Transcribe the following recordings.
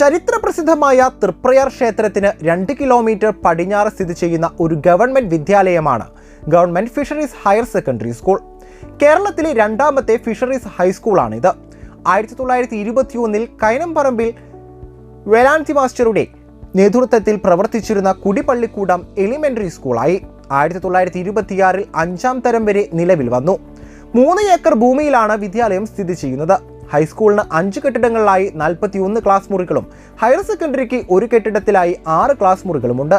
ചരിത്രപ്രസിദ്ധമായ തൃപ്രയാർ ക്ഷേത്രത്തിന് രണ്ട് കിലോമീറ്റർ പടിഞ്ഞാറ് സ്ഥിതി ചെയ്യുന്ന ഒരു government വിദ്യാലയമാണ് government fisheries higher secondary school. കേരളത്തിലെ രണ്ടാമത്തെ ഫിഷറീസ് ഹൈസ്കൂളാണിത്. ആയിരത്തി തൊള്ളായിരത്തി ഇരുപത്തിയൊന്നിൽ കൈനംപറമ്പിൽ വേലാൻസി മാസ്റ്ററുടെ നേതൃത്വത്തിൽ പ്രവർത്തിച്ചിരുന്ന കുടിപ്പള്ളിക്കൂടം എലിമെന്ററി സ്കൂളായി ആയിരത്തി തൊള്ളായിരത്തി ഇരുപത്തിയാറിൽ അഞ്ചാം തരം വരെ നിലവിൽ വന്നു. മൂന്ന് ഏക്കർ ഭൂമിയിലാണ് വിദ്യാലയം സ്ഥിതി ചെയ്യുന്നത്. ഹൈസ്കൂളിന് അഞ്ച് കെട്ടിടങ്ങളിലായി നാൽപ്പത്തിയൊന്ന് ക്ലാസ് മുറികളും ഹയർ സെക്കൻഡറിക്ക് ഒരു കെട്ടിടത്തിലായി ആറ് ക്ലാസ് മുറികളുമുണ്ട്.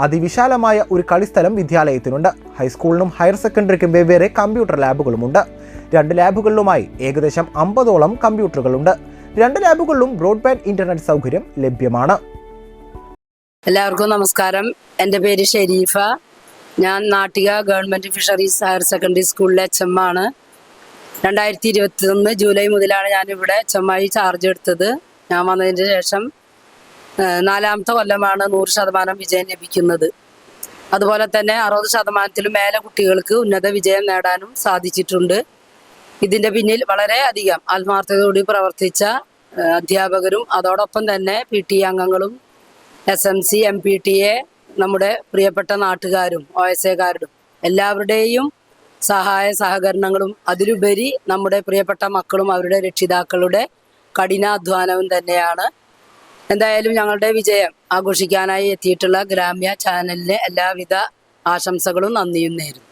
അതിവിശാലമായ ഒരു കളിസ്ഥലം വിദ്യാലയത്തിനുണ്ട്. ഹൈസ്കൂളിനും ഹയർ സെക്കൻഡറിക്കും വെവ്വേറെ കമ്പ്യൂട്ടർ ലാബുകളുമുണ്ട്. രണ്ട് ലാബുകളിലുമായി ഏകദേശം അമ്പതോളം കമ്പ്യൂട്ടറുകളുണ്ട്. രണ്ട് ലാബുകളിലും ബ്രോഡ്ബാൻഡ് ഇന്റർനെറ്റ് സൗകര്യം ലഭ്യമാണ്. എല്ലാവർക്കും നമസ്കാരം. എന്റെ പേര് ഷെരീഫ. ഞാൻ Nattika government fisheries higher secondary സ്കൂളിലെ എച്ച് എം ആണ്. രണ്ടായിരത്തി ഇരുപത്തി ഒന്ന് ജൂലൈ മുതലാണ് ഞാനിവിടെ ചെമ്മായി ചാർജ് എടുത്തത്. ഞാൻ വന്നതിന് ശേഷം നാലാമത്തെ കൊല്ലമാണ് നൂറ് ശതമാനം വിജയം ലഭിക്കുന്നത്. അതുപോലെ തന്നെ അറുപത് ശതമാനത്തിലും മേലെ കുട്ടികൾക്ക് ഉന്നത വിജയം നേടാനും സാധിച്ചിട്ടുണ്ട്. ഇതിന്റെ പിന്നിൽ വളരെ അധികം ആത്മാർത്ഥതയോടെ പ്രവർത്തിച്ച അധ്യാപകരും അതോടൊപ്പം തന്നെ പി ടി അംഗങ്ങളും S M C M P T A നമ്മുടെ പ്രിയപ്പെട്ട നാട്ടുകാരും ഒ എസ് എക്കാരും എല്ലാവരുടെയും സഹായ സഹകരണങ്ങളും അതിലുപരി നമ്മുടെ പ്രിയപ്പെട്ട മക്കളും അവരുടെ രക്ഷിതാക്കളുടെ കഠിനാധ്വാനവും തന്നെയാണ്. എന്തായാലും ഞങ്ങളുടെ വിജയം ആഘോഷിക്കാനായി എത്തിയിട്ടുള്ള ഗ്രാമ്യ ചാനലിന് എല്ലാവിധ ആശംസകളും നന്ദിയും നേരുന്നു.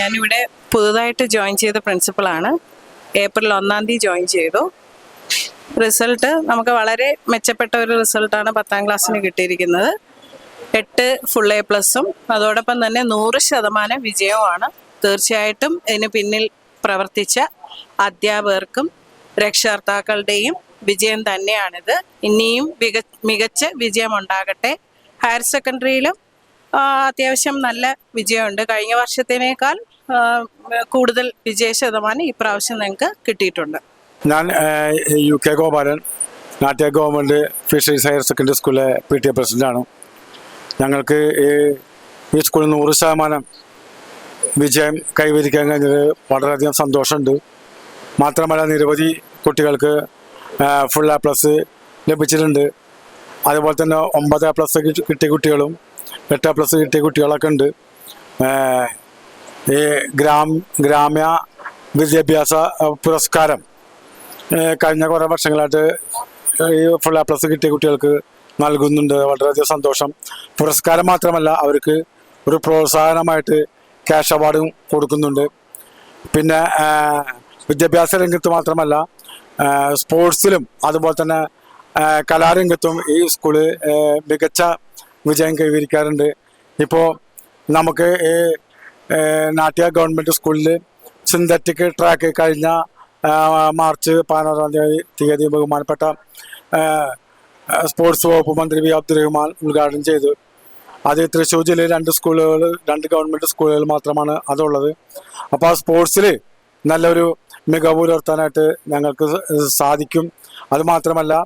ഞാനിവിടെ പുതുതായിട്ട് ജോയിൻ ചെയ്ത പ്രിൻസിപ്പളാണ് ഏപ്രിൽ ഒന്നാം തീയതി ജോയിൻ ചെയ്തു. റിസൾട്ട് നമുക്ക് വളരെ മെച്ചപ്പെട്ട ഒരു റിസൾട്ടാണ് പത്താം ക്ലാസ്സിന് കിട്ടിയിരിക്കുന്നത്. എട്ട് ഫുൾ എ പ്ലസും അതോടൊപ്പം തന്നെ നൂറ് ശതമാനം വിജയവുമാണ് തീർച്ചയായിട്ടും ഇതിന് പിന്നിൽ പ്രവർത്തിച്ച അധ്യാപകർക്കും രക്ഷകർത്താക്കളുടെയും വിജയം തന്നെയാണിത്. ഇനിയും മിക മികച്ച വിജയം ഉണ്ടാകട്ടെ ഹയർ സെക്കൻഡറിയിലും അത്യാവശ്യം നല്ല വിജയമുണ്ട്. കഴിഞ്ഞ വർഷത്തിനേക്കാൾ കൂടുതൽ വിജയ ശതമാനം ഈ പ്രാവശ്യം നിങ്ങൾക്ക് കിട്ടിയിട്ടുണ്ട്. ഞാൻ യു കെ ഗോപാലൻ നാട്യ ഗവൺമെന്റ് ഫിഷറീസ് ഹയർ സെക്കൻഡറി സ്കൂളിലെ പി ടി എ പ്രസിഡന്റാണ് ഞങ്ങൾക്ക് ഈ സ്കൂളിൽ നൂറ് ശതമാനം വിജയം കൈവരിക്കാൻ കഴിഞ്ഞത് വളരെയധികം സന്തോഷമുണ്ട്. മാത്രമല്ല നിരവധി കുട്ടികൾക്ക് ഫുൾ എ പ്ലസ് ലഭിച്ചിട്ടുണ്ട്. അതുപോലെ തന്നെ ഒമ്പത് എ പ്ലസ് കിട്ടിയ കുട്ടികളും എട്ട് എ പ്ലസ് കിട്ടിയ കുട്ടികളൊക്കെ ഉണ്ട്. ഈ ഗ്രാം ഗ്രാമ്യ വിദ്യാഭ്യാസ പുരസ്കാരം കഴിഞ്ഞ കുറേ വർഷങ്ങളായിട്ട് ഈ ഫുൾ എ പ്ലസ് കിട്ടിയ കുട്ടികൾക്ക് നൽകുന്നുണ്ട്. വളരെയധികം സന്തോഷം. പുരസ്കാരം മാത്രമല്ല അവർക്ക് ഒരു പ്രോത്സാഹനമായിട്ട് ക്യാഷ് അവാർഡും കൊടുക്കുന്നുണ്ട്. പിന്നെ വിദ്യാഭ്യാസ രംഗത്ത് മാത്രമല്ല സ്പോർട്സിലും അതുപോലെ തന്നെ കലാരംഗത്തും ഈ സ്കൂൾ മികച്ച വിജയം കൈവരിക്കാറുണ്ട്. ഇപ്പോൾ നമുക്ക് ഈ നാട്യ ഗവൺമെന്റ് സ്കൂളിൽ സിന്തറ്റിക് ട്രാക്ക് കഴിഞ്ഞ മാർച്ച് പതിനാറാം തീയതി തീയതി ബഹുമാനപ്പെട്ട സ്പോർട്സ് വകുപ്പ് മന്ത്രി വി അബ്ദുറഹ്മാൻ ഉദ്ഘാടനം ചെയ്തു. അത് തൃശ്ശൂർ ജില്ലയിൽ രണ്ട് സ്കൂളുകൾ രണ്ട് ഗവൺമെന്റ് സ്കൂളുകൾ മാത്രമാണ് അതുള്ളത്. അപ്പോൾ ആ സ്പോർട്സിൽ നല്ലൊരു മികവ് പുലർത്താനായിട്ട് ഞങ്ങൾക്ക് സാധിക്കും. അത് മാത്രമല്ല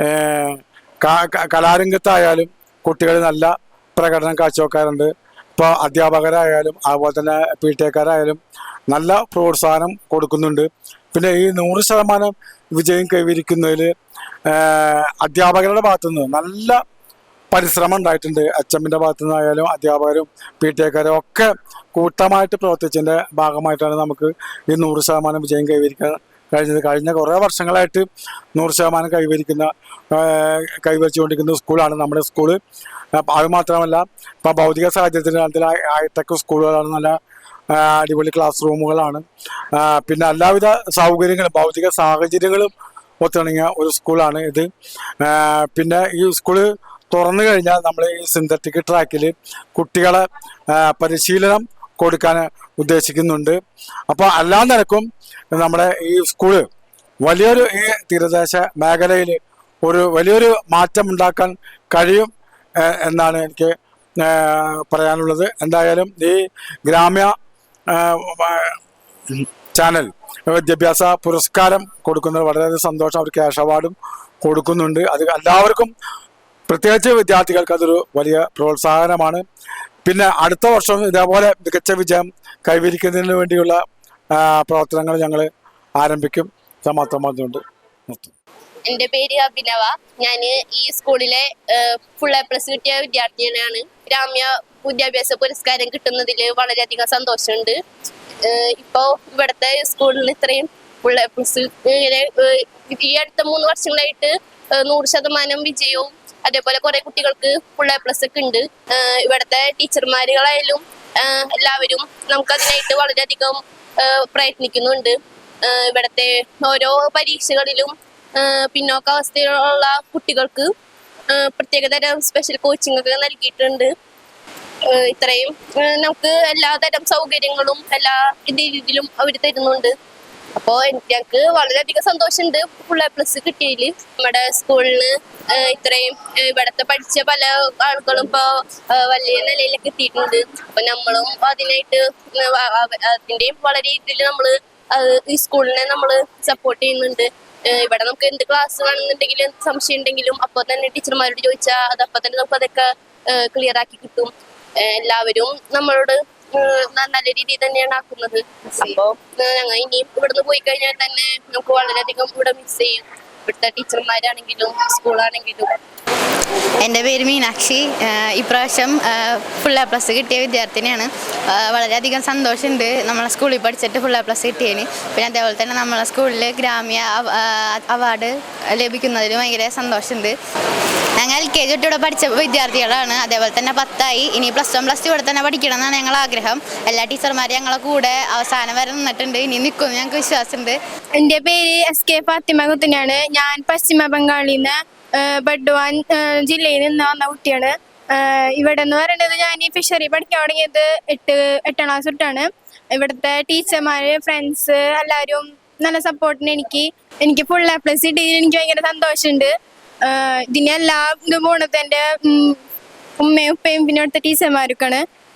ഏഹ്, ക- ക- കലാരംഗത്തായാലും കുട്ടികൾ നല്ല പ്രകടനം കാഴ്ചവെക്കാറുണ്ട്. ഇപ്പോൾ അധ്യാപകരായാലും അതുപോലെ തന്നെ പി ടി എക്കാരായാലും നല്ല പ്രോത്സാഹനം കൊടുക്കുന്നുണ്ട്. പിന്നെ ഈ നൂറ് ശതമാനം വിജയം കൈവരിക്കുന്നതിൽ അധ്യാപകരുടെ ഭാഗത്തുനിന്ന് നല്ല പരിശ്രമം ഉണ്ടായിട്ടുണ്ട്. എച്ച് ഭാഗത്തു നിന്നായാലും അധ്യാപകരും പി ടി എക്കാരും ഒക്കെ കൂട്ടമായിട്ട് പ്രവർത്തിച്ചതിന്റെ ഭാഗമായിട്ടാണ് നമുക്ക് ഈ നൂറ് ശതമാനം വിജയം കൈവരിക്കാൻ കഴിഞ്ഞത്. കഴിഞ്ഞ കുറേ വർഷങ്ങളായിട്ട് നൂറ് ശതമാനം കൈവരിക്കുന്ന കൈവരിച്ചുകൊണ്ടിരിക്കുന്ന സ്കൂളാണ് നമ്മുടെ സ്കൂൾ അത് മാത്രമല്ല ഇപ്പം ഭൗതിക സാഹചര്യത്തിന്റെ ഹൈടെക് സ്കൂളുകളാണ് നല്ല അടിപൊളി ക്ലാസ് റൂമുകളാണ്. പിന്നെ എല്ലാവിധ സൗകര്യങ്ങളും ഭൗതിക സാഹചര്യങ്ങളും ഒത്തിണങ്ങിയ ഒരു സ്കൂളാണ് ഇത്. പിന്നെ ഈ സ്കൂൾ തുറന്നു കഴിഞ്ഞാൽ നമ്മൾ ഈ സിന്തറ്റിക് ട്രാക്കിൽ കുട്ടികളെ പരിശീലനം കൊടുക്കാൻ ഉദ്ദേശിക്കുന്നുണ്ട്. അപ്പോൾ എല്ലാ നിരക്കും നമ്മുടെ ഈ സ്കൂൾ വലിയൊരു ഈ തീരദേശ മേഖലയിൽ ഒരു വലിയൊരു മാറ്റം ഉണ്ടാക്കാൻ കഴിയും എന്നാണ് എനിക്ക് പറയാനുള്ളത്. എന്തായാലും ഈ ഗ്രാമ്യ ചാനൽ വിദ്യാഭ്യാസ പുരസ്കാരം കൊടുക്കുന്നത് വളരെയധികം സന്തോഷം. അവർ ക്യാഷ് അവാർഡും കൊടുക്കുന്നുണ്ട്. അത് എല്ലാവർക്കും പ്രത്യേകിച്ച് വിദ്യാർത്ഥികൾക്ക് അതൊരു വലിയ പ്രോത്സാഹനമാണ്. പിന്നെ അടുത്ത വർഷം ഇതേപോലെ മികച്ച വിജയം കൈവരിക്കുന്നതിന് വേണ്ടിയുള്ള പ്രവർത്തനങ്ങൾ ഞങ്ങൾ ആരംഭിക്കും. സമാപ്തമാകുന്നുണ്ട് നിർത്തും എന്റെ പേര് അഭിനവ. ഞാൻ ഈ സ്കൂളിലെ ഫുൾ എ പ്ലസ് കിട്ടിയ വിദ്യാർത്ഥിയാണ്. ഗ്രാമ്യ വിദ്യാഭ്യാസ പുരസ്കാരം കിട്ടുന്നതിൽ വളരെയധികം സന്തോഷമുണ്ട്. ഇപ്പോ ഇവിടുത്തെ സ്കൂളിൽ ഇത്രയും ഫുൾ എ പ്ലസ് ഇങ്ങനെ ഈ അടുത്ത മൂന്ന് വർഷങ്ങളായിട്ട് നൂറ് ശതമാനം വിജയവും അതേപോലെ കുറെ കുട്ടികൾക്ക് ഫുൾ എ പ്ലസ് ഒക്കെ ഉണ്ട്. ഇവിടുത്തെ ടീച്ചർമാരുകളായാലും എല്ലാവരും നമുക്ക് അതിനായിട്ട് വളരെയധികം പ്രയത്നിക്കുന്നുണ്ട്. ഇവിടുത്തെ ഓരോ പരീക്ഷകളിലും പിന്നോക്ക പിന്നോക്കാവസ്ഥയിലുള്ള കുട്ടികൾക്ക് പ്രത്യേകതരം സ്പെഷ്യൽ കോച്ചിങ് ഒക്കെ നൽകിയിട്ടുണ്ട്. ഇത്രയും നമുക്ക് എല്ലാതരം സൗകര്യങ്ങളും എല്ലാ രീതിയിലും അവർ തരുന്നുണ്ട്. അപ്പോൾ ഞങ്ങൾക്ക് വളരെയധികം സന്തോഷമുണ്ട് ഫുൾ എ പ്ലസ് കിട്ടിയതിൽ നമ്മുടെ സ്കൂളിന് ഇത്രയും ഇവിടത്തെ പഠിച്ച പല ആളുകളും ഇപ്പോൾ വലിയ നിലയിലേക്ക് എത്തിയിട്ടുണ്ട് അപ്പൊ നമ്മളും അതിനായിട്ട് അതിന്റെയും വളരെ ഇതിൽ നമ്മൾ ഈ സ്കൂളിനെ നമ്മൾ സപ്പോർട്ട് ചെയ്യുന്നുണ്ട്. ഇവിടെ നമുക്ക് എന്ത് ക്ലാസ് വേണമെന്നുണ്ടെങ്കിലും സംശയം ഉണ്ടെങ്കിലും അപ്പോൾ തന്നെ ടീച്ചർമാരോട് ചോദിച്ചാൽ അതപ്പോ തന്നെ നമുക്ക് അതൊക്കെ ക്ലിയർ ആക്കി കിട്ടും. എല്ലാവരും നമ്മളോട് നല്ല രീതിയിൽ തന്നെയാണ് ആക്കുന്നത്. അപ്പോ? ഇനി ഞങ്ങൾ ഇവിടുന്ന് പോയി കഴിഞ്ഞാൽ തന്നെ നമുക്ക് വളരെയധികം ഇവിടെ മിസ് ചെയ്യും. ഇവിടുത്തെ ടീച്ചർമാരാണെങ്കിലും സ്കൂളാണെങ്കിലും. എന്റെ പേര് മീനാക്ഷി. ഇപ്രാവശ്യം ഫുൾ എ പ്ലസ് കിട്ടിയ വിദ്യാർത്ഥിനിയാണ്. വളരെയധികം സന്തോഷമുണ്ട് നമ്മളെ സ്കൂളിൽ പഠിച്ചിട്ട് ഫുൾ എ പ്ലസ് കിട്ടിയതിന്. പിന്നെ അതേപോലെ തന്നെ നമ്മളെ സ്കൂളിൽ ഗ്രാമ്യ അവാർഡ് ലഭിക്കുന്നതിൽ ഭയങ്കര സന്തോഷമുണ്ട്. ഞങ്ങൾ എൽ കെ ജി തൊട്ട് ഇവിടെ പഠിച്ച വിദ്യാർത്ഥികളാണ്. അതേപോലെ തന്നെ പത്തായി. ഇനി പ്ലസ് വൺ പ്ലസ് ടു ഇവിടെ തന്നെ പഠിക്കണം എന്നാണ് ഞങ്ങൾ ആഗ്രഹം. എല്ലാ ടീച്ചർമാരും ഞങ്ങളെ കൂടെ അവസാനം വരെ നിന്നിട്ടുണ്ട്. ഇനി നിൽക്കും ഞങ്ങൾക്ക് വിശ്വാസമുണ്ട്. എന്റെ പേര് എസ് കെ ഫാത്തിമ കുത്തനാണ് ഞാൻ പശ്ചിമ ബംഗാളിൽ നിന്ന് ബഡ്വാൻ ജില്ലയിൽ നിന്ന് വന്ന കുട്ടിയാണ്. ഇവിടെ എന്ന് പറയുന്നത് ഞാൻ ഈ ഫിഷറി പഠിക്കാൻ തുടങ്ങിയത് എട്ട് എട്ടാം ക്ലാസ് തൊട്ടാണ്. ഇവിടുത്തെ ടീച്ചർമാര് ഫ്രണ്ട്സ് എല്ലാവരും നല്ല സപ്പോർട്ടിന് എനിക്ക് എനിക്ക് ഫുൾ എ പ്ലസ് കിട്ടിയതിൽ എനിക്ക് ഭയങ്കര സന്തോഷമുണ്ട്. ഇതിനെല്ലാം ഇത് പോണത് എന്റെ ഉമ്മയും ഉപ്പയും പിന്നെ അവിടുത്തെ ടീച്ചർമാരൊക്കെയാണ്